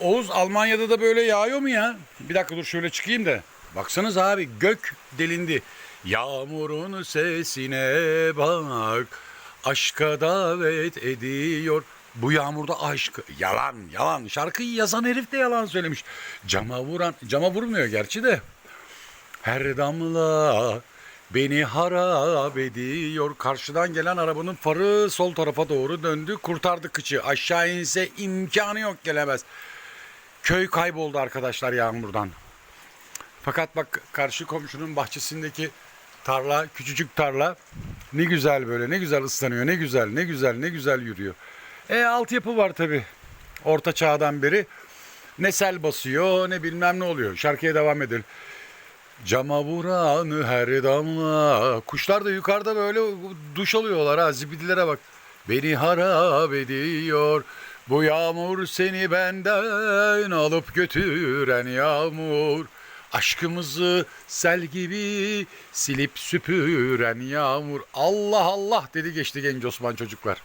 Oğuz Almanya'da da böyle yağıyor mu ya? Bir dakika dur şöyle çıkayım da. Baksanız abi gök delindi. Yağmurun sesine bak. Aşka davet ediyor. Bu yağmurda aşk. Yalan yalan. Şarkıyı yazan herif de yalan söylemiş. Cama vuran. Cama vurmuyor gerçi de. Her damla beni harap ediyor. Karşıdan gelen arabanın farı sol tarafa doğru döndü. Kurtardı kıçı. Aşağı inse imkanı yok gelemez. Köy kayboldu arkadaşlar yağmurdan. Fakat bak karşı komşunun bahçesindeki tarla, küçücük tarla ne güzel böyle, ne güzel ıslanıyor, ne güzel, ne güzel, ne güzel yürüyor. E altyapı var tabi orta çağdan beri. Ne sel basıyor ne bilmem ne oluyor. Şarkıya devam edelim. Cama vuran her damla. Kuşlar da yukarıda böyle duş alıyorlar ha zibidilere bak. Beni harap ediyor. Bu yağmur seni benden alıp götüren yağmur. Aşkımızı sel gibi silip süpüren yağmur. Allah Allah dedi geçti genç Osman çocuklar.